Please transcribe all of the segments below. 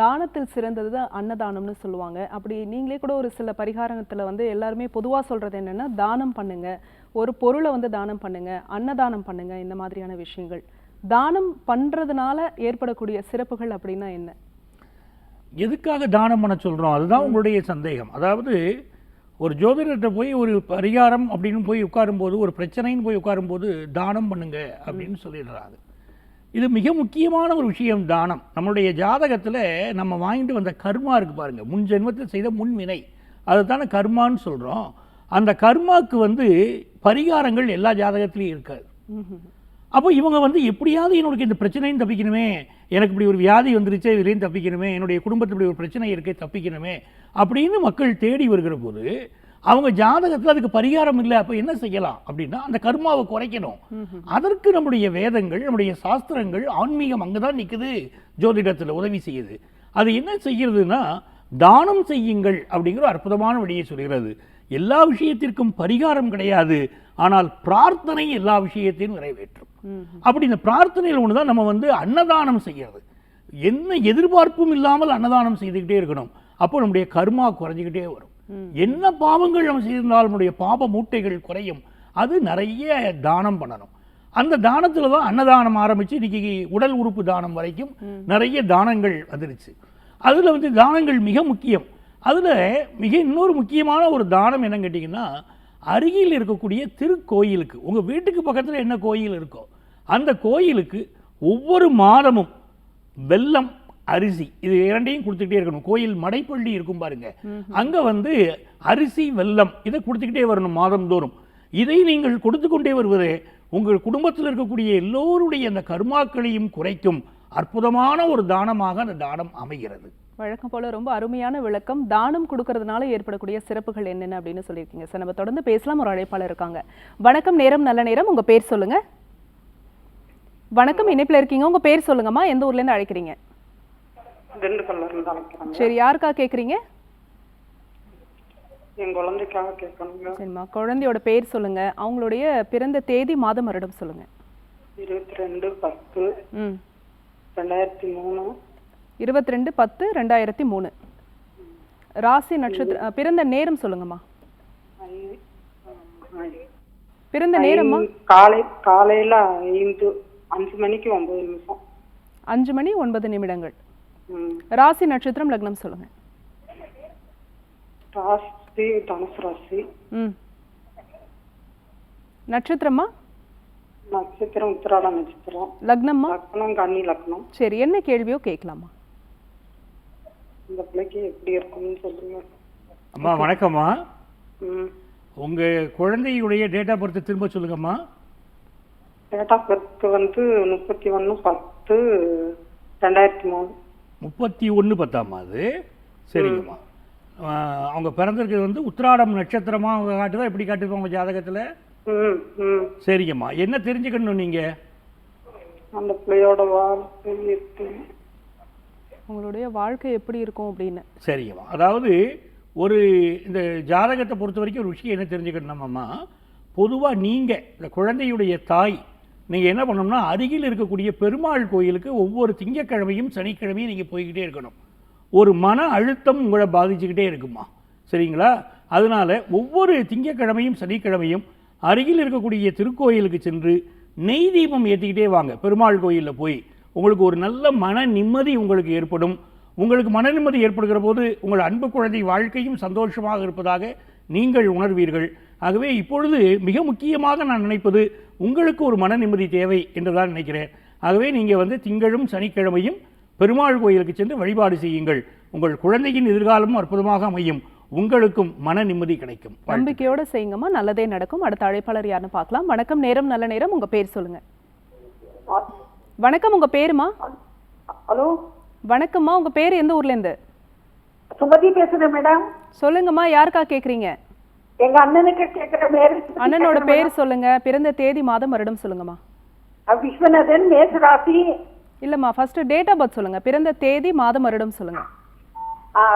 தானத்தில் சிறந்தது தான் அன்னதானம்னு சொல்லுவாங்க. அப்படி நீங்களே கூட ஒரு சில பரிகாரத்தில் வந்து எல்லாருமே பொதுவாக சொல்கிறது என்னென்னா தானம் பண்ணுங்கள் ஒரு பொருளை வந்து தானம் பண்ணுங்கள் அன்னதானம் பண்ணுங்கள் இந்த மாதிரியான விஷயங்கள். தானம் பண்ணுறதுனால ஏற்படக்கூடிய சிறப்புகள் அப்படின்னா என்ன? எதுக்காக தானம் பண்ண சொல்கிறோம் அதுதான் உங்களுடைய சந்தேகம். அதாவது ஒரு ஜோதிடர்கிட்ட போய் ஒரு பரிகாரம் அப்படின்னு போய் உட்காரும்போது ஒரு பிரச்சனைன்னு போய் உட்காரும்போது தானம் பண்ணுங்க அப்படின்னு சொல்லிடுறாங்க. இது மிக முக்கியமான ஒரு விஷயம் தானம். நம்மளுடைய ஜாதகத்தில் நம்ம வாங்கிட்டு வந்த கர்மா இருக்கு பாருங்கள் முன் ஜென்மத்தில் செய்த முன்வினை அதுதானே கர்மான்னு சொல்கிறோம் அந்த கர்மாக்கு வந்து பரிகாரங்கள் எல்லா ஜாதகத்திலையும் இருக்காது. அப்போ இவங்க வந்து எப்படியாவது என்னுடைய இந்த பிரச்சனையும் தப்பிக்கணுமே. எனக்கு இப்படி ஒரு வியாதி வந்துருச்சு இதுலேயும் தப்பிக்கணுமே. என்னுடைய குடும்பத்தில் இப்படி ஒரு பிரச்சனை இருக்கே தப்பிக்கணுமே. அப்படின்னு மக்கள் தேடி வருகிற போது அவங்க ஜாதகத்தில் அதுக்கு பரிகாரம் இல்லை அப்போ என்ன செய்யலாம்? அப்படின்னா அந்த கர்மாவை குறைக்கணும். அதற்கு நம்முடைய வேதங்கள் நம்முடைய சாஸ்திரங்கள் ஆன்மீகம் அங்கே தான் நிற்குது ஜோதிடத்தில் உதவி செய்யுது. அது என்ன செய்கிறதுனா தானம் செய்யுங்கள் அப்படிங்கிற அற்புதமான வழியை சொல்கிறது. எல்லா விஷயத்திற்கும் பரிகாரம் கிடையாது ஆனால் பிரார்த்தனை எல்லா விஷயத்தையும் நிறைவேற்றும். அப்படி இந்த பிரார்த்தனையில் ஒன்று தான் நம்ம வந்து அன்னதானம் செய்கிறது. என்ன எதிர்பார்ப்பும் இல்லாமல் அன்னதானம் செய்துக்கிட்டே இருக்கணும். அப்போ நம்முடைய கர்மா குறைஞ்சிக்கிட்டே வரும். என்ன பாவங்கள் நம்ம செய்திருந்தாலும் நம்முடைய பாப மூட்டைகள் குறையும். அது நிறைய தானம் பண்ணணும். அந்த தானத்தில் தான் அன்னதானம் ஆரம்பித்து இன்றைக்கி உடல் உறுப்பு தானம் வரைக்கும் நிறைய தானங்கள் வந்துருச்சு அதில் வந்து தானங்கள் மிக முக்கியம். அதில் மிக இன்னொரு முக்கியமான ஒரு தானம் என்னன்னு கேட்டிங்கன்னா அருகில் இருக்கக்கூடிய திருக்கோயிலுக்கு. உங்கள் வீட்டுக்கு பக்கத்தில் என்ன கோயில் இருக்கோ அந்த கோயிலுக்கு ஒவ்வொரு மாதமும் வெல்லம் அரிசி. இது இரண்டையும் கொடுத்துக்கிட்டே இருக்கணும். கோயில் மடைப்பள்ளி இருக்கும் பாருங்க. அங்க வந்து அரிசி வெல்லம் இதை கொடுத்துக்கிட்டே வரணும் மாதந்தோறும் இதை நீங்கள் கொடுத்து கொண்டே வருவதே உங்கள் குடும்பத்தில் இருக்கக்கூடிய எல்லோருடைய அந்த கர்மாக்களையும் குறைக்கும் அற்புதமான ஒரு தானமாக அந்த தானம் அமைகிறது. வழக்கம் போல ரொம்ப அருமையான விளக்கம். தானம் கொடுக்கறதுனால ஏற்படக்கூடிய சிறப்புகள் என்னென்ன அப்படின்னு சொல்லியிருக்கீங்க. சார் நம்ம தொடர்ந்து பேசலாம். ஒரு அழைப்பாளர் இருக்காங்க. வணக்கம் நேரம் நல்ல நேரம். உங்க பேர் சொல்லுங்க. வணக்கம் இணைப்புல இருக்கீங்க. உங்க பேர் சொல்லுங்கம்மா. எந்த ஊர்ல இருந்து அழைக்கிறீங்க? திண்டுக்கல்ல இருந்து அழைக்கிறாங்க சரி யாருக்கா கேக்குறீங்க? என் குழந்தைக்காக கேட்கணுங்க. சரிம்மா குழந்தையோட பேர் சொல்லுங்க. அவங்களுடைய பிறந்த தேதி மாதம் வருடம் சொல்லுங்க. இருபத்தி ரெண்டு பத்து ம். ரெண்டாயிரத்தி மூணு. இருபத்தி ரெண்டு பத்து ரெண்டாயிரத்தி மூணு. ராசி நட்சத்திர பிறந்த நேரம் சொல்லுங்கம்மா. பிறந்த நேரம்மா? காலை காலையில ஐந்து அஞ்சு மணிக்கு ஒன்பது நிமிஷம். அஞ்சு மணி ஒன்பது நிமிடங்கள். ராசி நட்சத்திரம் லக்னம் சொல்லுங்க. ராசி தனுசு ராசி. ம். நட்சத்திரமா? நட்சத்திரம் உத்திராட நட்சத்திரம். லக்னம்மா லக்னம் கன்னி லக்னம். சரி என்ன கேள்வியோ கேட்கலாமா? இந்த பிள்ளைக்கு எப்படி இருக்கும்னு சொல்லுங்க. அம்மா வணக்கம்மா. ம். உங்க குழந்தையுடைய டேட் ஆஃப் பர்த் திரும்ப சொல்லுங்கம்மா. டேட் ஆஃப் பர்த் வந்து முப்பத்தி ஒன்று பத்து ரெண்டாயிரத்தி மூணு. முப்பத்தி ஒன்று பத்தாமா அது? சரிங்கம்மா. அவங்க பிறந்திருக்கிறது வந்து உத்திராடம் நட்சத்திரமா அவங்க காட்டுதா? எப்படி காட்டுவாங்க ஜாதகத்தில்? ம் ம். சரிங்கம்மா. என்ன தெரிஞ்சுக்கணும் நீங்கள் அந்த பிள்ளையோட உங்களுடைய வாழ்க்கை எப்படி இருக்கும் அப்படின்னு. சரிங்கம்மா. அதாவது ஒரு இந்த ஜாதகத்தை பொறுத்த வரைக்கும் ஒரு விஷயம் என்ன தெரிஞ்சுக்கணுமாம்மா பொதுவாக நீங்கள் இந்த குழந்தையுடைய தாய் நீங்கள் என்ன பண்ணணும்னா அருகில் இருக்கக்கூடிய பெருமாள் கோயிலுக்கு ஒவ்வொரு திங்கக்கிழமையும் சனிக்கிழமையும் நீங்கள் போய்கிட்டே இருக்கணும். ஒரு மன அழுத்தம் உங்களை பாதிச்சுக்கிட்டே இருக்குமா? சரிங்களா? அதனால ஒவ்வொரு திங்கக்கிழமையும் சனிக்கிழமையும் அருகில் இருக்கக்கூடிய திருக்கோயிலுக்கு சென்று நெய் தீபம் ஏற்றிக்கிட்டே வாங்க. பெருமாள் கோயிலில் போய். உங்களுக்கு ஒரு நல்ல மன நிம்மதி உங்களுக்கு ஏற்படும். உங்களுக்கு மன நிம்மதி ஏற்படுகிற போது உங்கள் அன்பு குழந்தை வாழ்க்கையும் சந்தோஷமாக இருப்பதாக நீங்கள் உணர்வீர்கள். ஆகவே இப்பொழுது மிக முக்கியமாக நான் நினைப்பது உங்களுக்கு ஒரு மன நிம்மதி தேவை என்று தான் நினைக்கிறேன். ஆகவே நீங்கள் வந்து திங்களும் சனிக்கிழமையும் பெருமாள் கோயிலுக்கு சென்று வழிபாடு செய்யுங்கள். உங்கள் குழந்தையின் எதிர்காலமும் அற்புதமாக அமையும். உங்களுக்கும் மன நிம்மதி கிடைக்கும். நம்பிக்கையோட செய்யுங்கம்மா. நல்லதே நடக்கும். அடுத்த அழைப்பாளர் யாருன்னு பார்க்கலாம். வணக்கம். நேரம் நல்ல நேரம். உங்க பேர் சொல்லுங்க. வணக்கம். உங்க பேருமா? ஹலோ? வணக்கம்மா. உங்க பேர் எந்த ஊர்ல இருந்து? சுமதி பேசுறேன் மேடம். சொல்லுங்கம்மா. யாருக்கா கேக்குறீங்க? எங்க அண்ணனுக்கு கேக்குற மேரேஜ் அண்ணனோட பேர் சொல்லுங்க. பிறந்த தேதி மாதம் வருடம் சொல்லுங்கம்மா. விஸ்வநாதன் மேசராசி. இல்லம்மா ஃபர்ஸ்ட் டேட் ஆஃப் பர்த் சொல்லுங்க. பிறந்த தேதி மாதம் வருடம் சொல்லுங்க.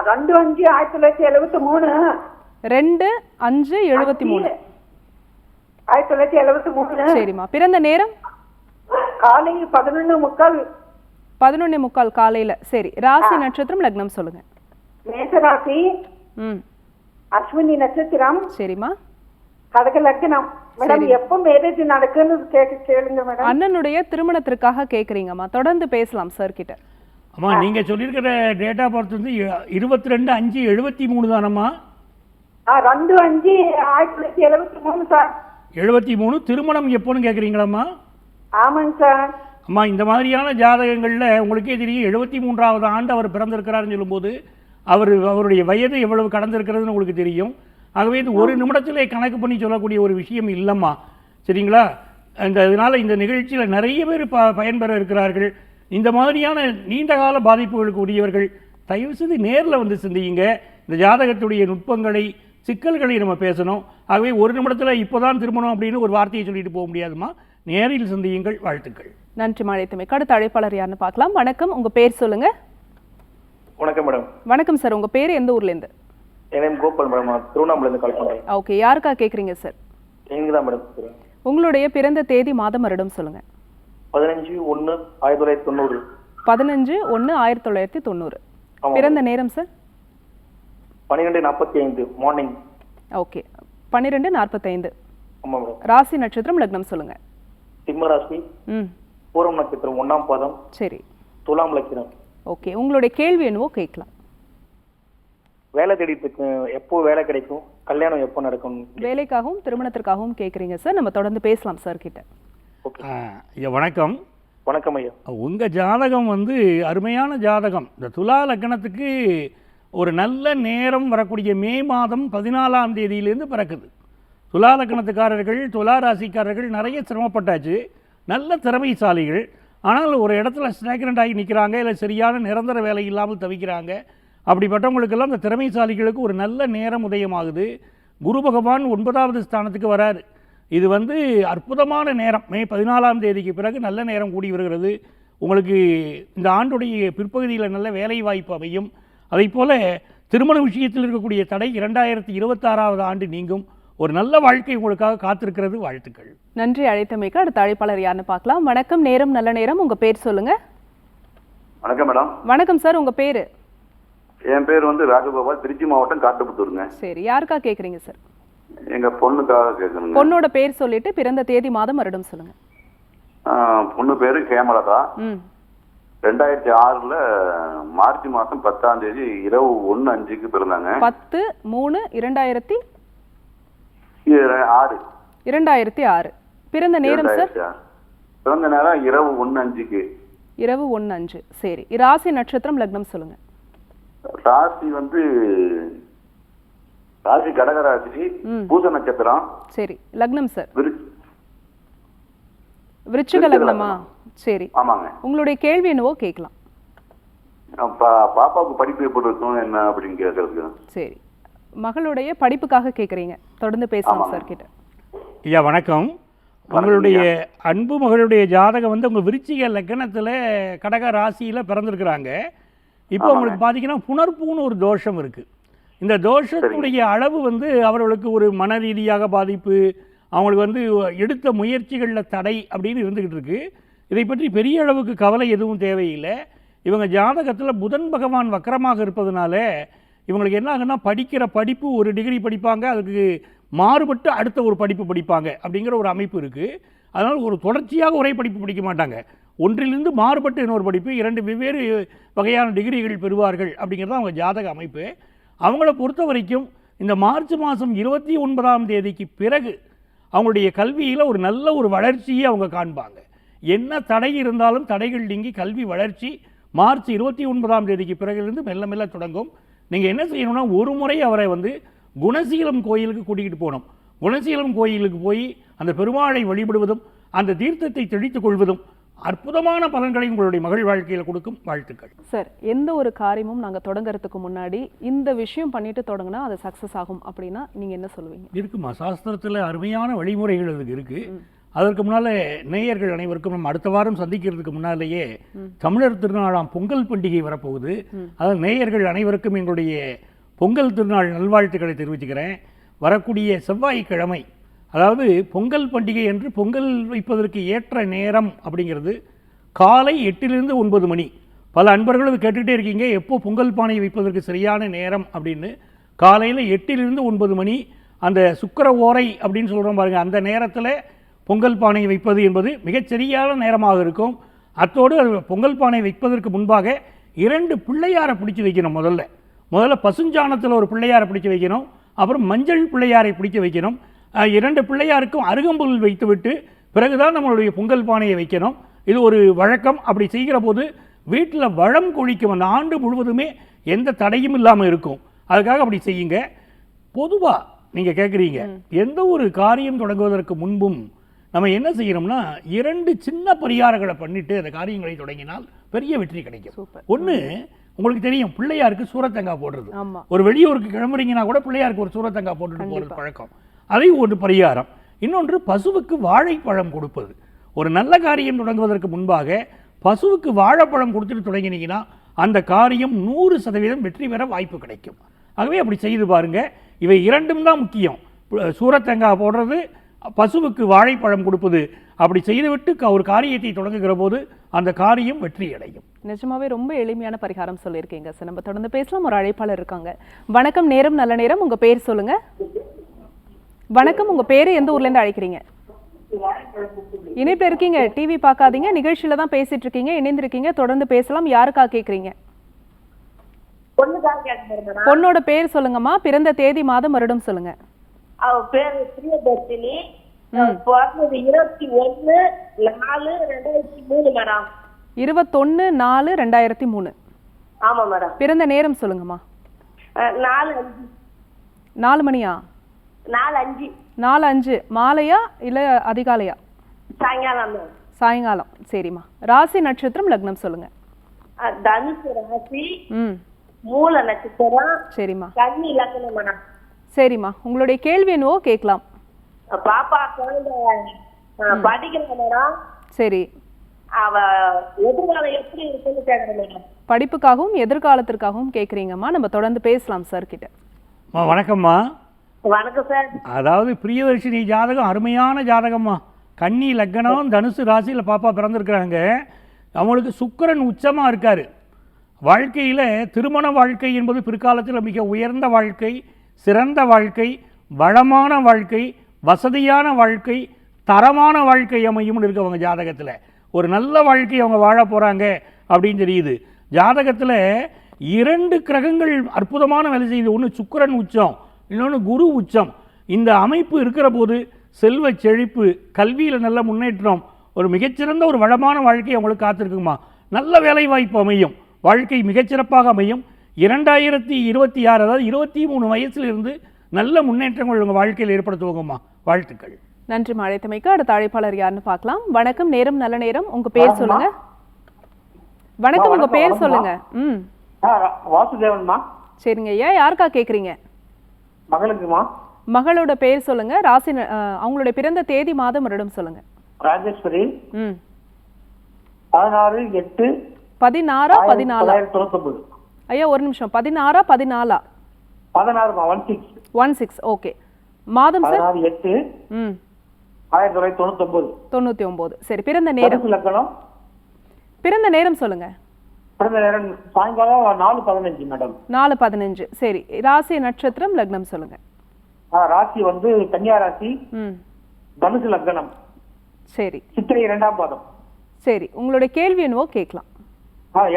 ரெண்டு அஞ்சு ஆயிரத்தி தொள்ளாயிரத்தி எழுபத்தி மூணு. ரெண்டு அஞ்சு எழுபத்தி மூணு. ஆயிரத்தி தொள்ளாயிரத்தி எழுபத்தி மூணு. சரிம்மா. பிறந்த நேரம்? காலை பதினொன்னு முக்கால். பதினொன்னே முக்கால் காலையில. சரி ராசி நட்சத்திரம் லக்னம் சொல்லுங்க. மேசராசி. ம். அஸ்வினி நட்சத்திரம். சரிம்மா. கடக லக்னம் மேடம் எப்போ மேரேஜ் நடக்குன்னு கேட்க கேளுங்க மேடம். அண்ணனுடைய திருமணத்திற்காக கேக்குறீங்கம்மா. தொடர்ந்து பேசலாம் சார் கிட்ட. அம்மா நீங்க சொல்லியிருக்கிற டேட் ஆஃப் பர்த் வந்து இருபத்தி ரெண்டு அஞ்சு எழுபத்தி மூணு தானம்மா? ஆ, ரெண்டு அஞ்சு ஆயிரத்தி தொள்ளாயிரத்தி எழுபத்தி மூணு சார் எழுபத்தி மூணு திருமணம் எப்போன்னு கேட்குறீங்களாம்மா ஆமாங்க சார் அம்மா இந்த மாதிரியான ஜாதகங்களில் உங்களுக்கே தெரியும் எழுபத்தி மூன்றாவது ஆண்டு அவர் பிறந்திருக்கிறாருன்னு சொல்லும்போது அவர் அவருடைய வயது எவ்வளவு கடந்திருக்கிறதுன்னு உங்களுக்கு தெரியும். ஆகவே இது ஒரு நிமிடத்திலே கணக்கு பண்ணி சொல்லக்கூடிய ஒரு விஷயம் இல்லைம்மா. சரிங்களா? இந்த இதனால் இந்த நிகழ்ச்சியில் நிறைய பேர் ப பயன்பெற இருக்கிறார்கள். இந்த மாதிரியான நீண்டகால பாதிப்புகளுக்கு உரியவர்கள் தயவு செய்து நேரில் வந்து சிந்தியுங்க. இந்த ஜாதகத்துடைய நுட்பங்களை சிக்கல்களை நம்ம பேசணும். ஆகவே ஒரு நிமிடத்தில் இப்போ தான் திருமணம் அப்படின்னு ஒரு வார்த்தையை சொல்லிட்டு போக முடியாதும்மா நேரில் சிந்தியுங்கள் வாழ்த்துக்கள். நன்றி மழைத்துமைக்கு அடுத்த அழைப்பாளர் யாருன்னு பார்க்கலாம். வணக்கம். உங்கள் பேர் சொல்லுங்கள் வணக்கம் மேடம். வணக்கம் சார் உங்க பேர் எந்த ஊர்ல இருந்து என் கோபால் மேடம் நான் திருவண்ணாமலேருந்து கால் பண்ணுறேன் ஓகே. யாருக்கா கேக்குறீங்க சார்? எங்க தான் மேடம் உங்களுடைய பிறந்த தேதி மாதம் வருடம் சொல்லுங்க. பதினஞ்சு ஒன்று ஆயிரத்தி தொள்ளாயிரத்தி தொண்ணூறு. பதினஞ்சு ஒன்று ஆயிரத்தி தொள்ளாயிரத்தி தொண்ணூறு. பிறந்த நேரம் சார்? பன்னிரெண்டு நாற்பத்தி ஐந்து மார்னிங் ஓகே. பன்னிரெண்டு நாற்பத்தைந்து. ஆமாம் மேடம். ராசி நட்சத்திரம் லக்னம் சொல்லுங்க. சிம்ம ராசி. ம். பூரம் நட்சத்திரம் ஒன்றாம் பாதம். சரி. துலாம் லட்சணம் ஓகே உங்களுடைய கேள்வி என்னவோ கேட்கலாம். வேலை தேடிட்டு எப்போ வேலை கிடைக்கும்? கல்யாணம் எப்போ நடக்கும்? வேலைக்காகவும் திருமணத்திற்காகவும் கேட்குறீங்க சார். நம்ம தொடர்ந்து பேசலாம் சார் கிட்ட. ஐயா வணக்கம். வணக்கம் ஐயா. உங்கள் ஜாதகம் வந்து அருமையான ஜாதகம். இந்த துலா லக்னத்துக்கு ஒரு நல்ல நேரம் வரக்கூடிய மே மாதம் பதினாலாம் தேதியிலேருந்து பிறக்குது. துலா லக்னத்துக்காரர்கள் துலா ராசிக்காரர்கள் நிறைய சிரமப்பட்டாச்சு. நல்ல திறமைசாலிகள். ஆனால் ஒரு இடத்துல ஸ்டாக்னண்ட் ஆகி நிற்கிறாங்க இல்லை சரியான நிரந்தர வேலை இல்லாமல் தவிக்கிறாங்க அப்படிப்பட்டவங்களுக்கெல்லாம் இந்த திறமைசாலிகளுக்கு ஒரு நல்ல நேரம் உதயமாகுது. குரு பகவான் ஒன்பதாவது ஸ்தானத்துக்கு வராரு. இது வந்து அற்புதமான நேரம். மே பதினாலாம் தேதிக்கு பிறகு நல்ல நேரம் கூடி வருகிறது. உங்களுக்கு இந்த ஆண்டுடைய பிற்பகுதியில் நல்ல வேலை வாய்ப்பு அமையும். அதே போல் திருமண விஷயத்தில் இருக்கக்கூடிய தடை இரண்டாயிரத்தி இருபத்தாறாவது ஆண்டு நீங்கும். ஒரு நல்ல வாழ்க்கை உங்களுக்காக காத்திருக்கிறது வாழ்த்துக்கள். நன்றி அழைத்தமைக்கு அடுத்த அழைப்பாளர் யாருன்னு பார்க்கலாம். வணக்கம் நேரம் நல்ல நேரம். உங்க பேர் சொல்லுங்க. வணக்கம் மேடம். வணக்கம் சார். உங்க பேரு? என் பேர் வந்து ராஜகோபால் திருச்சி மாவட்டம் காட்டுப்புத்தூருங்க. சரி யாருக்கா கேக்குறீங்க சார்? எங்க பொண்ணுக்காக கேட்கணுங்க பொண்ணோட பேர் சொல்லிட்டு பிறந்த தேதி மாதம் வருடம் சொல்லுங்க. பொண்ணு பேரு ஹேமலதா. ம். ரெண்டாயிரத்தி ஆறுல மார்ச் மாசம் பத்தாம் தேதி இரவு ஒண்ணு அஞ்சுக்கு பிறந்தாங்க. பத்து மூணு இரண்டாயிரத்தி ஆறு. இரண்டாயிரத்தி ஆறு. பிறந்த நேரம் சார். பிறந்த நேரம் இரவு ஒண்ணு அஞ்சுக்கு. இரவு ஒன்று அஞ்சு. சரி. ராசி நட்சத்திரம் லக்னம் சொல்லுங்க. ராசி வந்து ராசி கடகராசி. பூச நட்சத்திரம். சரி. லக்னம் சார் விரு- விருச்சிக லக்னமா? சரி. ஆமாங்க. உங்களுடைய கேள்வி என்னவோ கேட்கலாம். பாப்பாவுக்கு படிப்பு எப்படி இருக்கும் என்ன அப்படின்னு கேட்கறதுக்கு. சரி. மகளுடைய படிப்புக்காக கேட்குறீங்க தொடர்ந்து பேசலாம். சார் கிட்ட. ஐயா வணக்கம். உங்களுடைய அன்பு மகளுடைய ஜாதகம் வந்து உங்கள் விருச்சிக லக்னத்தில் கடக ராசியில் பிறந்திருக்கிறாங்க. இப்போ உங்களுக்கு பார்த்தீங்கன்னா புனர்பூன்னு ஒரு தோஷம் இருக்குது இந்த தோஷத்துடைய அளவு வந்து அவர்களுக்கு ஒரு மன ரீதியாக பாதிப்பு அவங்களுக்கு வந்து எடுத்த முயற்சிகளில் தடை அப்படின்னு இருந்துக்கிட்டு இருக்கு. இதை பற்றி பெரிய அளவுக்கு கவலை எதுவும் தேவையில்லை. இவங்க ஜாதகத்தில் புதன் பகவான் வக்கரமாக இருப்பதனால இவங்களுக்கு என்ன ஆகுன்னா படிக்கிற படிப்பு ஒரு டிகிரி படிப்பாங்க அதுக்கு மாறுபட்டு அடுத்த ஒரு படிப்பு படிப்பாங்க அப்படிங்கிற ஒரு அமைப்பு இருக்குது அதனால் ஒரு தொடர்ச்சியாக ஒரே படிப்பு படிக்க மாட்டாங்க. ஒன்றிலிருந்து மாறுபட்டு இன்னொரு படிப்பு இரண்டு வெவ்வேறு வகையான டிகிரிகள் பெறுவார்கள் அப்படிங்கிறது அவங்க ஜாதக அமைப்பு. அவங்கள பொறுத்த வரைக்கும் இந்த மார்ச் மாதம் இருபத்தி ஒன்பதாம் தேதிக்கு பிறகு அவங்களுடைய கல்வியில் ஒரு நல்ல ஒரு வளர்ச்சியை அவங்க காண்பாங்க. என்ன தடை இருந்தாலும் தடைகள் நீங்கி கல்வி வளர்ச்சி மார்ச் இருபத்தி ஒன்பதாம் தேதிக்கு பிறகிலிருந்து மெல்ல மெல்ல தொடங்கும். நீங்கள் என்ன செய்யணும்னா ஒரு முறை அவரை வந்து குணசீலம் கோயிலுக்கு கூட்டிகிட்டு போகணும். குணசீலம் கோயிலுக்கு போய் அந்த பெருமாளை வழிபடுவதும் அந்த தீர்த்தத்தை தெளித்துக் கொள்வதும் அற்புதமான பலன்களை உங்களுடைய மகள் வாழ்க்கையில் கொடுக்கும் வாழ்த்துக்கள். சார் எந்த ஒரு காரியமும் நாங்க தொடங்கறதுக்கு முன்னாடி இந்த விஷயம் பண்ணிட்டு தொடங்கினா அது சக்சஸ் ஆகும் அப்படின்னா நீங்க என்ன சொல்லுவீங்க? இருக்குமா? சாஸ்திரத்தில் அருமையான வழிமுறைகள் அதுக்கு இருக்கு. அதற்கு முன்னாலே நேயர்கள் அனைவருக்கும் நம்ம அடுத்த வாரம் சந்திக்கிறதுக்கு முன்னாலேயே தமிழர் திருநாளாம் பொங்கல் பண்டிகை வரப்போகுது. அதாவது நேயர்கள் அனைவருக்கும் எங்களுடைய பொங்கல் திருநாள் நல்வாழ்த்துக்களை தெரிவிச்சுக்கிறேன். வரக்கூடிய செவ்வாய்க்கிழமை அதாவது பொங்கல் பண்டிகை என்று பொங்கல் வைப்பதற்கு ஏற்ற நேரம் அப்படிங்கிறது காலை எட்டிலிருந்து ஒன்பது மணி. பல அன்பர்கள் கேட்டுக்கிட்டே இருக்கீங்க எப்போ பொங்கல் பானை வைப்பதற்கு சரியான நேரம் அப்படின்னு. காலையில் எட்டிலிருந்து ஒன்பது மணி அந்த சுக்கிர ஓரை அப்படின்னு சொல்கிறோம் பாருங்க அந்த நேரத்தில் பொங்கல் பானை வைப்பது என்பது மிகச் சரியான நேரமாக இருக்கும். அத்தோடு அது பொங்கல் பானை வைப்பதற்கு முன்பாக இரண்டு பிள்ளையாரை பிடிச்சி வைக்கணும் முதல்ல. முதல்ல பசுஞ்சாணத்தில் ஒரு பிள்ளையாரை பிடிச்சி வைக்கணும் அப்புறம் மஞ்சள் பிள்ளையாரை பிடிச்சி வைக்கணும். இரண்டு பிள்ளையாருக்கும் அருகம்புல் வைத்துவிட்டு பிறகுதான் நம்மளுடைய பொங்கல் பானையை வைக்கணும். இது ஒரு வழக்கம். அப்படி செய்கிற போது வீட்டில் வளம் கொழிக்கும் அந்த ஆண்டு முழுவதுமே எந்த தடையும் இல்லாமல் இருக்கும். அதுக்காக அப்படி செய்யுங்க. பொதுவாக நீங்கள் கேட்குறீங்க எந்த ஒரு காரியம் தொடங்குவதற்கு முன்பும் நம்ம என்ன செய்யணும்னா இரண்டு சின்ன பரிகாரங்களை பண்ணிட்டு அந்த காரியங்களை தொடங்கினால் பெரிய வெற்றி கிடைக்கும். ஒன்று உங்களுக்கு தெரியும் பிள்ளையாருக்கு சூரத்தங்காய் போடுறது. ஒரு வெளியூருக்கு கிளம்புறீங்கன்னா கூட பிள்ளையாருக்கு ஒரு சூரத்தங்காய் போட்டுட்டு போகிறது பழக்கம். அதை ஒரு பரிகாரம். இன்னொன்று பசுவுக்கு வாழைப்பழம் கொடுப்பது. ஒரு நல்ல காரியம் தொடங்குவதற்கு முன்பாக பசுவுக்கு வாழைப்பழம் கொடுத்துட்டு தொடங்கினீங்கன்னா அந்த காரியம் நூறு சதவீதம் வெற்றி பெற வாய்ப்பு கிடைக்கும். ஆகவே அப்படி செய்து பாருங்க. இவை இரண்டும் தான் முக்கியம். சூரத்தங்காய் போடுறது பசுவுக்கு வாழைப்பழம் கொடுப்பது அப்படி செய்துவிட்டு ஒரு காரியத்தை தொடங்குகிற போது அந்த காரியம் வெற்றி அடையும் நிஜமாவே ரொம்ப எளிமையான பரிகாரம் சொல்லியிருக்கீங்க சார். நம்ம தொடர்ந்து பேசலாம். ஒரு அழைப்பாளர் இருக்காங்க. வணக்கம் நேரம் நல்ல நேரம். உங்க பேர் சொல்லுங்க. வணக்கம் உங்க பேரு எந்த ஊர்ல இருந்து அழைக்கிறீங்க? இணைப்பில் இருக்கீங்க டிவி பார்க்காதீங்க. நிகழ்ச்சியில தான் பேசிட்டு இருக்கீங்க இணைந்திருக்கீங்க. தொடர்ந்து பேசலாம். யாருக்கா கேக்குறீங்க? பொண்ணோட பேர் சொல்லுங்கம்மா. பிறந்த தேதி மாதம் வருடம் சொல்லுங்க. அவ பேரு பிரியதர்ஷினி. பிறந்தது இருபத்தி ஒண்ணு நாலு ரெண்டாயிரத்தி மூணு மேடம். இருபத்தொன்னு நாலு ரெண்டாயிரத்தி மூணு. ஆமா மேடம். பிறந்த நேரம் சொல்லுங்கம்மா. நாலு அஞ்சு. நாலு மணியா? நாலு அஞ்சு. நாலு அஞ்சு. மாலையா இல்ல அதிகாலையா? சாயங்காலம் சாயங்காலம். சரிம்மா. ராசி நட்சத்திரம் லக்னம் சொல்லுங்க. தனுசு ராசி. மூல நட்சத்திரம். சரிம்மா. கன்னி லக்னம் மேடம். சரிம்மா. உங்களுடைய கேள்வி என்னவோ கேட்கலாம். பாப்பா குழந்தை அஹ், படிக்கிறா மேடம்? சரி. அவ எதிர்காலம் எப்படி இருக்குன்னு கேக்குறேன் மேடம். படிப்புக்காகவும் எதிர்காலத்திற்காகவும் கேட்குறீங்கம்மா. நம்ம தொடர்ந்து பேசலாம் சார் கிட்ட அம்மா, வணக்கம்மா. வணக்கம் சார். அதாவது பிரியதர்ஷினி ஜாதகம் அருமையான ஜாதகம்மா. கன்னி லக்னம் தனுசு ராசியில் பாப்பா பிறந்திருக்கிறாங்க. அவங்களுக்கு சுக்கிரன் உச்சமாக இருக்கார். வாழ்க்கையில் திருமண வாழ்க்கை என்பது பிற்காலத்தில் மிக உயர்ந்த வாழ்க்கை. சிறந்த வாழ்க்கை வளமான வாழ்க்கை வசதியான வாழ்க்கை தரமான வாழ்க்கை அமையும்னு இருக்கு அவங்க ஜாதகத்தில். ஒரு நல்ல வாழ்க்கை அவங்க வாழ போகிறாங்க அப்படின்னு தெரியுது. ஜாதகத்தில் இரண்டு கிரகங்கள் அற்புதமான வேலை செய்யுது. ஒன்று சுக்கரன் உச்சம் இன்னொன்று குரு உச்சம். இந்த அமைப்பு இருக்கிற போது செல்வ செழிப்பு கல்வியில் நல்ல முன்னேற்றம் ஒரு மிகச்சிறந்த ஒரு வளமான வாழ்க்கை அவங்களுக்கு காத்திருக்குமா? நல்ல வேலை வாய்ப்பு அமையும். வாழ்க்கை மிகச்சிறப்பாக அமையும். இரண்டாயிரத்தி இருபத்தி ஆறு அதாவது இருபத்தி மூணு வயசுலேருந்து நல்ல முன்னேற்றங்கள் உங்கள் வாழ்க்கையில் ஏற்படுத்துவோங்கம்மா. வாழ்த்துக்கள். நன்றி அழைத்தமைக்கு அடுத்த அழைப்பாளர் யாருன்னு பார்க்கலாம். வணக்கம் நேரம் நல்ல நேரம். உங்க பேர் சொல்லுங்க. வணக்கம் உங்க பேர். சொல்லுங்க. ம். ஆ, வாசுதேவன்மா. சரிங்க ஐயா யாருக்கா கேக்குறீங்க? மகளுக்குமா? மகளோட பேர் சொல்லுங்க. ராசி அவங்களுடைய பிறந்த தேதி மாதம் வருடம் சொல்லுங்க. ராஜேஸ்வரி. ம். பதினாறு எட்டு. பதினாறா பதினாலா? தொண்ணூத்தொன்பது. ஐயா ஒரு நிமிஷம். பதினாறா பதினாலா? பதினாறுமா? One six one six okay மாதம் சார்? பதினாறு எட்டு. ம். ஆயிரத்தி தொள்ளாயிரத்தி தொண்ணூத்தொன்பது தொண்ணூத்தி ஒன்பது சரி பிறந்த நேரம்? தனுசு லக்கணம் பிறந்த நேரம் சொல்லுங்க. பிறந்த நேரம் சாயங்காலம் நாலு பதினஞ்சு மேடம். நாலு பதினஞ்சு. சரி ராசி நட்சத்திரம் லக்னம் சொல்லுங்க. ராசி வந்து கன்னியா ராசி ம். தனுசு லக்கணம் சரி. சித்திரை இரண்டாம் பாதம். சரி உங்களுடைய கேள்வி என்னவோ கேட்கலாம்.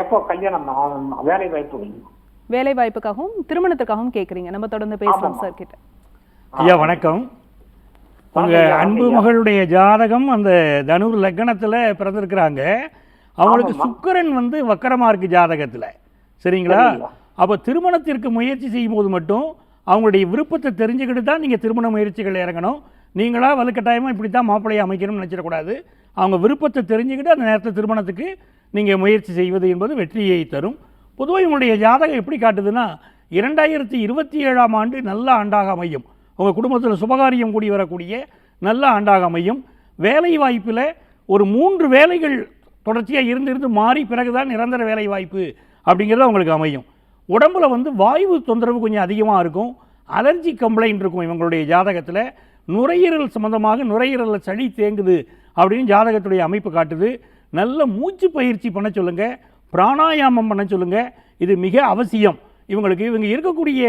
எப்போ கல்யாணம்? வேலை வாய்ப்பு வேலை வாய்ப்புக்காகவும் திருமணத்துக்காகவும் கேட்குறீங்க நம்ம தொடர்ந்து பேசலாம் சார் கிட்ட ஐயா வணக்கம். உங்க அன்பு. மகளுடைய ஜாதகம் அந்த தனுர் லக்னத்துல பிறந்திருக்கிறாங்க. அவங்களுக்கு சுக்கிரன் வந்து வக்கரமா இருக்கு ஜாதகத்துல. சரிங்களா? சரிங்க. அப்போ திருமணத்திற்கு முயற்சி செய்யும் போது மட்டும் அவங்களுடைய விருப்பத்தை தெரிஞ்சுக்கிட்டு தான் நீங்கள் திருமண முயற்சிகள் இறங்கணும். நீங்களா வலுக்கட்டாயமாக இப்படி தான் மாப்பிள்ளையை அமைக்கணும்னு நினச்சிடக்கூடாது. அவங்க விருப்பத்தை தெரிஞ்சுக்கிட்டு அந்த நேரத்தில் திருமணத்துக்கு நீங்கள் முயற்சி செய்வது என்பது வெற்றியை தரும். பொதுவாக இவங்களுடைய ஜாதகம் எப்படி காட்டுதுன்னா இரண்டாயிரத்தி இருபத்தி ஏழாம் ஆண்டு நல்ல ஆண்டாக அமையும். உங்கள் குடும்பத்தில் சுபகாரியம் கூடி வரக்கூடிய நல்ல ஆண்டாக அமையும். வேலை வாய்ப்பில் ஒரு மூன்று வேலைகள் தொடர்ச்சியாக இருந்து இருந்து மாறி பிறகுதான் நிரந்தர வேலை வாய்ப்பு அப்படிங்கிறது அவங்களுக்கு அமையும். உடம்புல வந்து வாயு தொந்தரவு கொஞ்சம் அதிகமாக இருக்கும். அலர்ஜி கம்ப்ளைண்ட் இருக்கும் இவங்களுடைய ஜாதகத்தில். நுரையீரல் சம்மந்தமாக நுரையீரலில் சளி தேங்குது அப்படின்னு ஜாதகத்துடைய அமைப்பு காட்டுது. நல்ல மூச்சு பயிற்சி பண்ண சொல்லுங்கள் பிராணாயாமம் பண்ண சொல்லுங்கள் இது மிக அவசியம். இவங்களுக்கு இவங்க இருக்கக்கூடிய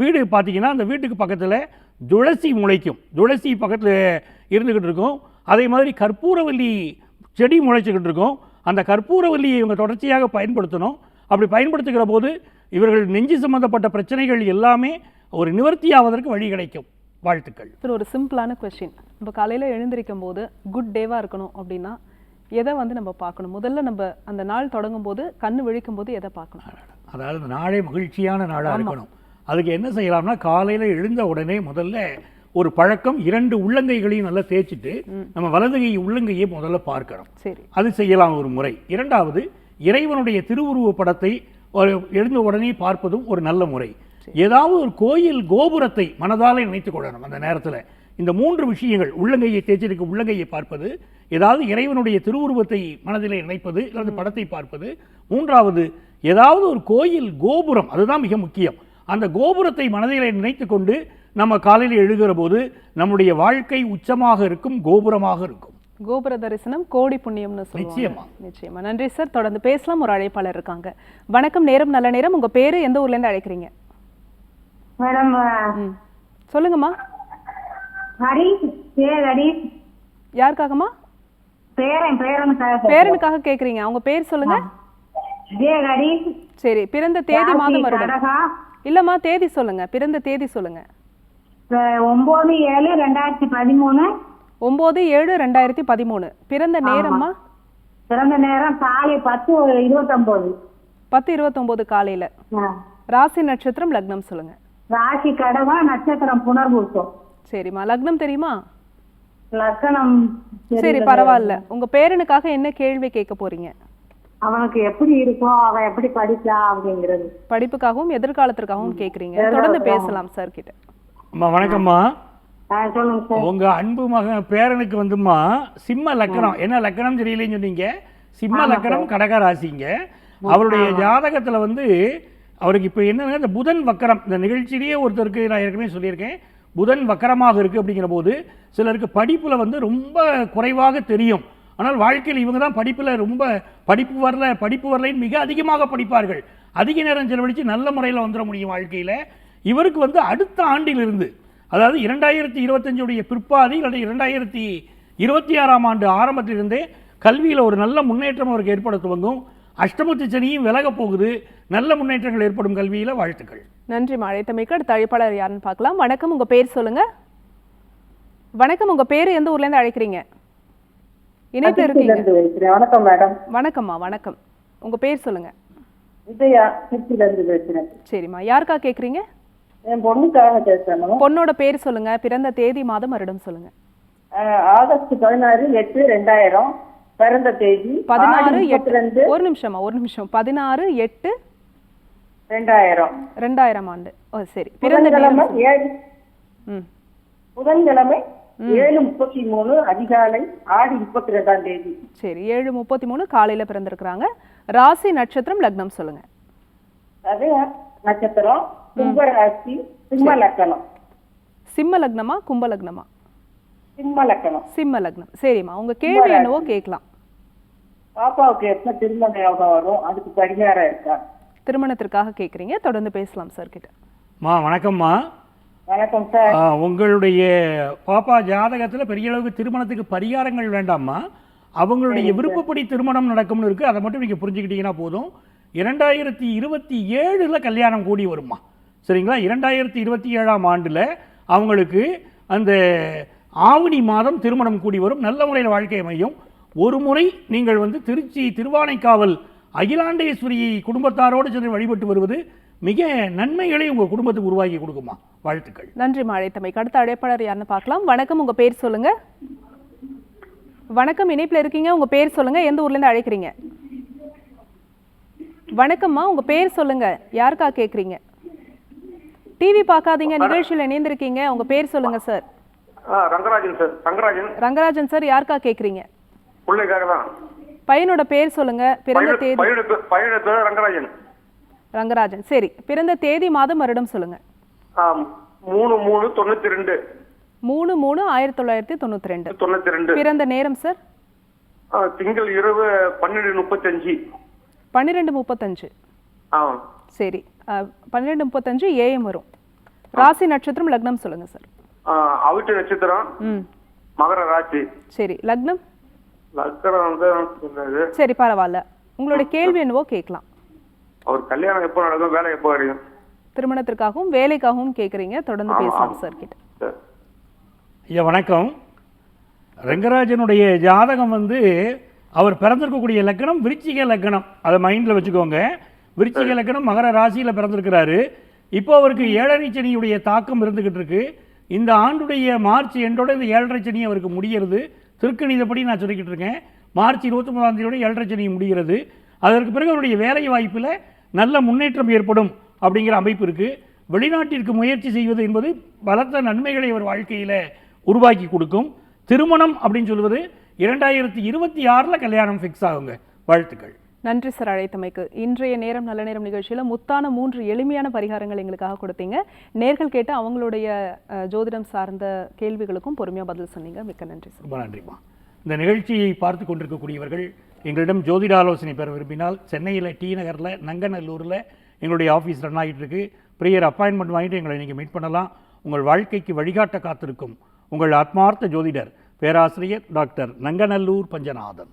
வீடு பார்த்தீங்கன்னா அந்த வீட்டுக்கு பக்கத்தில் துளசி முளைக்கும். துளசி பக்கத்தில் இருந்துக்கிட்டு இருக்கும். அதே மாதிரி கற்பூரவல்லி செடி முளைச்சிக்கிட்டு இருக்கும். அந்த கற்பூரவல்லியை இவங்க தொடர்ச்சியாக பயன்படுத்தணும். அப்படி பயன்படுத்துகிற போது இவர்கள் நெஞ்சு சம்பந்தப்பட்ட பிரச்சனைகள் எல்லாமே ஒரு நிவர்த்தி ஆவதற்கு வழி கிடைக்கும். வாழ்த்துக்கள். சார் ஒரு சிம்பிளான கொஸ்டின் நம்ம காலையில் எழுந்திருக்கும் போது குட் டேவாக இருக்கணும் அப்படின்னா எதை வந்து நம்ம பார்க்கணும்? முதல்ல நம்ம அந்த நாள் தொடங்கும் போது கண்ணு விழிக்கும் போது எதை பார்க்கணும்? அதாவது நாளே மகிழ்ச்சியான நாளாக இருக்கணும். அதுக்கு என்ன செய்யலாம்னா காலையில் எழுந்த உடனே முதல்ல ஒரு பழக்கம் இரண்டு உள்ளங்கைகளையும் நல்லா தேய்ச்சிட்டு நம்ம வலது கை உள்ளங்கையை முதல்ல பார்க்கணும். சரி. அது செய்யலாம் ஒரு முறை. இரண்டாவது இறைவனுடைய திருவுருவ படத்தை ஒரு எழுந்த உடனே பார்ப்பதும் ஒரு நல்ல முறை. ஏதாவது ஒரு கோயில் கோபுரத்தை மனதாலே நினைத்துக் கொள்ளணும் அந்த நேரத்தில். இந்த மூன்று விஷயங்கள் உள்ளங்கையை தேய்ச்சிருக்க உள்ளங்கையை பார்ப்பது ஏதாவது இறைவனுடைய திருவுருவத்தை மனதிலே நினைப்பது அல்லது படத்தை பார்ப்பது. மூன்றாவது ஏதாவது ஒரு கோயில் கோபுரம் அதுதான் மிக முக்கியம். அந்த கோபுரத்தை மனதிலே நினைத்து கொண்டு நம்ம காலையில் எழுகிற போது நம்முடைய வாழ்க்கை உச்சமாக இருக்கும் கோபுரமாக இருக்கும். கோபுர தரிசனம் கோடி புண்ணியம்னு நிச்சயமா. நிச்சயமா. நன்றி சார். தொடர்ந்து பேசலாம். ஒரு அழைப்பாளர் இருக்காங்க. வணக்கம். நேரம் நல்ல நேரம். உங்க பேரு எந்த ஊர்ல இருந்து அழைக்கிறீங்க? மேடம் சொல்லுங்கம்மா. ஹரிஷ் பேர் ஹரிஷ் யாருக்காகம்மா? பேரன் பேரனுக்காக பேரனுக்காக கேக்குறீங்க அவங்க பேர் சொல்லுங்க. சரி பிறந்த தேதி மாதம் வருடம். இல்லம்மா தேதி சொல்லுங்க. பிறந்த தேதி சொல்லுங்க. ஒன்பது ஏழு ரெண்டாயிரத்தி பதிமூணு. ஒன்பது ஏழு ரெண்டாயிரத்தி பதிமூணு. பிறந்த நேரம்மா? பிறந்த நேரம் காலை பத்து இருபத்தொன்பது பத்து இருபத்தொம்போது காலையில. ராசி நட்சத்திரம் லக்னம் சொல்லுங்க. ராசி கடகம் நட்சத்திரம் புனர்பூசம். சரிம்மா. லக்னம் தெரியுமா? லக்கணம் சரி. பரவாயில்ல. உங்க பேரனுக்காக என்ன கேள்வி கேட்க போறீங்க? அவனுக்கு எப்படி இருக்கும் அவன் எப்படி படிக்கலாம் அப்படிங்கிறது. படிப்புக்காகவும் எதிர்காலத்திற்காகவும் கேக்குறீங்க தொடர்ந்து பேசலாம் சார் கிட்ட அம்மா வணக்கம்மா. உங்க அன்பு மகன் பேரனுக்கு வந்துமா சிம்ம லக்கணம் என்ன லக்கணம் தெரியலன்னு சொன்னீங்க. சிம்ம லக்கணம் கடக ராசிங்க. அவருடைய ஜாதகத்துல வந்து அவருக்கு இப்போ என்னன்னா இந்த புதன் வக்கரம் இந்த நிகழ்ச்சியிலேயே ஒருத்தருக்கு நான் ஏற்கனவே சொல்லியிருக்கேன் புதன் வக்கரமாக இருக்குது அப்படிங்கிற போது சிலருக்கு படிப்பில் வந்து ரொம்ப குறைவாக தெரியும். ஆனால் வாழ்க்கையில் இவங்க தான் படிப்பில் ரொம்ப படிப்பு வரல படிப்பு வரலைன்னு மிக அதிகமாக படிப்பார்கள். அதிக நேரம் செலவழித்து நல்ல முறையில் வந்துட முடியும் வாழ்க்கையில். இவருக்கு வந்து அடுத்த ஆண்டிலிருந்து அதாவது இரண்டாயிரத்தி இருபத்தஞ்சுடைய பிற்பாதி அல்லது இரண்டாயிரத்தி இருபத்தி ஆறாம் ஆண்டு ஆரம்பத்திலிருந்தே கல்வியில் ஒரு நல்ல முன்னேற்றம் அவருக்கு ஏற்பட துவங்கும். அஷ்டமத்து சனியும் விலகப் போகுது. நல்ல முன்னேற்றங்கள் ஏற்படும் கல்வியில் வாழ்த்துக்கள். நன்றி அழைத்தமைக்கு அடுத்த அழைப்பாளர் யாருன்னு பார்க்கலாம். வணக்கம். உங்க பேர் சொல்லுங்க. வணக்கம். உங்க பேரு எந்த ஊர்ல இருந்து அழைக்கிறீங்க? இணைப்புல இருக்கீங்க. வணக்கம் மேடம். வணக்கம்மா. வணக்கம். உங்க பேர் சொல்லுங்க. விஜயா திருச்சியில இருந்து பேசுறேன். சரிம்மா. யாருக்கா கேக்குறீங்க? என் பொண்ணுக்காக பேசணும். பொண்ணோட பேர் சொல்லுங்க. பிறந்த தேதி மாதம் வருடம் சொல்லுங்க. ஆகஸ்ட் பதினாறு எட்டு ரெண்டாயிரம். பிறந்த தேதி பதினாறு எட்டு. ஒரு நிமிஷமா ஒரு நிமிஷம். பதினாறு எட்டு ரெண்டாயிரம். ரெண்டாயிரம் ஆண்டு. ஓ சரி. பிறந்த. ஏழு. புதன்கிழமை ஏழு முப்பத்தி மூணு அதிகாலை ஆடி முப்பத்தி ரெண்டாம் தேதி. சரி ஏழு முப்பத்தி மூணு காலையில பிறந்திருக்கிறாங்க. ராசி நட்சத்திரம் லக்னம் சொல்லுங்க. அது நட்சத்திரம் கும்பராசி சிம்ம லக்கணம் சிம்ம லக்னமா கும்ப லக்னமா? சிம்ம லக்கணம் சிம்ம லக்னம் சரிம்மா. உங்க கேள்வி என்னவோ கேட்கலாம். பாப்பாவுக்கு எப்ப திருமண யோகம் வரும்? அதுக்கு பரிகாரம் இருக்கா? திருமணத்திற்காக கேக்குறீங்க தொடர்ந்து பேசலாம் சார் கிட்ட. மா வணக்கம்மா. வணக்கம் சார் ஆ, உங்களுடைய பாப்பா ஜாதகத்தில் பெரிய அளவுக்கு திருமணத்துக்கு பரிகாரங்கள் வேண்டாம்மா. அவங்களுடைய விருப்பப்படி திருமணம் நடக்கும்னு இருக்கு. அதை மட்டும் நீங்க புரிஞ்சுக்கிட்டீங்கன்னா போதும். இரண்டாயிரத்தி இருபத்தி ஏழுல கல்யாணம் கூடி வருமா சரிங்களா? இரண்டாயிரத்தி இருபத்தி ஏழாம் ஆண்டுல அவங்களுக்கு அந்த ஆவணி மாதம் திருமணம் கூடி வரும். நல்ல முறையில் வாழ்க்கை அமையும். ஒரு முறை நீங்கள் வந்து திருச்சி திருவானைக்காவல் அகிலாண்டேஸ்வரியை குடும்பத்தாரோடு சென்று வழிபட்டு வருவது மிக நன்மைகளை உங்க குடும்பத்துக்கு உருவாக்கி கொடுக்குமா? வாழ்த்துக்கள். நன்றி அழைத்தமைக்கு அடுத்த அழைப்பாளர் யாருன்னு பார்க்கலாம். வணக்கம். உங்க பேர் சொல்லுங்க. வணக்கம். இணைப்புல இருக்கீங்க. உங்க பேர் சொல்லுங்க. எந்த ஊர்ல இருந்து அழைக்கிறீங்க? வணக்கம்மா. உங்க பேர் சொல்லுங்க. யாருக்கா கேக்குறீங்க? டிவி பார்க்காதீங்க. நிகழ்ச்சியில் இணைந்திருக்கீங்க. உங்க பேர் சொல்லுங்க sir Rangarajan sir. Rangarajan. Rangarajan sir யாருக்கா கேக்குறீங்க? பிள்ளைக்காக தான் பையனோட பேர் சொல்லுங்க. பிறந்த தேதி பையனு பேர் ரங்கராஜன். ரங்கராஜன். சரி பிறந்த தேதி மாதம் வருடம் சொல்லுங்க. மூணு மூணு தொண்ணூத்தி ரெண்டு மூணு மூணு ஆயிரத்தி தொள்ளாயிரத்தி தொண்ணூத்தி ரெண்டு தொண்ணூத்தி ரெண்டு பிறந்த நேரம் சார்? திங்கள் இரவு பன்னெண்டு முப்பத்தஞ்சு. பன்னிரெண்டு முப்பத்தஞ்சு. சரி பன்னிரெண்டு முப்பத்தஞ்சு ஏஎம் வரும். ராசி நட்சத்திரம் லக்னம் சொல்லுங்க சார். அவிட்ட நட்சத்திரம் ம். மகர ராசி. சரி லக்னம்? லக்கரம் வந்து சரி பரவாயில்ல. உங்களுடைய கேள்வி என்னவோ கேட்கலாம். அவர் கல்யாணம் எப்போ நடக்கும் வேலை எப்போ கிடைக்கும் திருமணத்திற்காகவும் வேலைக்காகவும் கேட்குறீங்க. தொடர்ந்து பேசலாம். சார் கிட்ட. ஐயா வணக்கம். ரங்கராஜனுடைய ஜாதகம் வந்து அவர் பிறந்திருக்கக்கூடிய லக்கணம் விருச்சிக லக்கணம் அதை மைண்டில் வச்சுக்கோங்க. விருச்சிக லக்கணம் மகர ராசியில் பிறந்திருக்கிறாரு. இப்போ அவருக்கு ஏழரை சனியுடைய தாக்கம் இருந்துகிட்டு இருக்கு. இந்த ஆண்டுடைய மார்ச் எண்டோட இந்த ஏழரை சனி அவருக்கு முடிகிறது. திருக்கணிதப்படி நான் சொல்லிக்கிட்டு இருக்கேன். மார்ச் இருபத்தி மூணாம் தேதியோட ஏழரை சனி முடிகிறது. அதற்கு பிறகு அவருடைய வேலை வாய்ப்பில் நல்ல முன்னேற்றம் ஏற்படும் அப்படிங்கிற அமைப்பு இருக்குது வெளிநாட்டிற்கு முயற்சி செய்வது என்பது பலத்த நன்மைகளை அவர் வாழ்க்கையில் உருவாக்கி கொடுக்கும். திருமணம் அப்படின்னு சொல்வது இரண்டாயிரத்தி இருபத்தி ஆறில் கல்யாணம் ஃபிக்ஸ் ஆகுங்க. வாழ்த்துக்கள். நன்றி சார் அழைத்தமைக்கு. இன்றைய நேரம் நல்ல நேரம் நிகழ்ச்சியில் முத்தான மூன்று எளிமையான பரிகாரங்கள் எங்களுக்காக கொடுத்தீங்க. நேர்கள் கேட்டு அவங்களுடைய ஜோதிடம் சார்ந்த கேள்விகளுக்கும் பொறுமையாக பதில் சொன்னீங்க. மிக்க நன்றி சார். ரொம்ப நன்றிம்மா. இந்த நிகழ்ச்சியை பார்த்து கொண்டிருக்கக்கூடியவர்கள் எங்களிடம் ஜோதிட ஆலோசனை பெற விரும்பினால் சென்னையில் டி நகரில் நங்கநல்லூரில் எங்களுடைய ஆஃபீஸ் ரன் ஆகிட்டு இருக்கு ப்ரேயர் அப்பாயின்மெண்ட் வாங்கிட்டு எங்களை நீங்கள் மீட் பண்ணலாம். உங்கள் வாழ்க்கைக்கு வழிகாட்ட காத்திருக்கும் உங்கள் ஆத்மார்த்த ஜோதிடர் பேராசிரியர் டாக்டர் நங்கநல்லூர் பஞ்சநாதன்.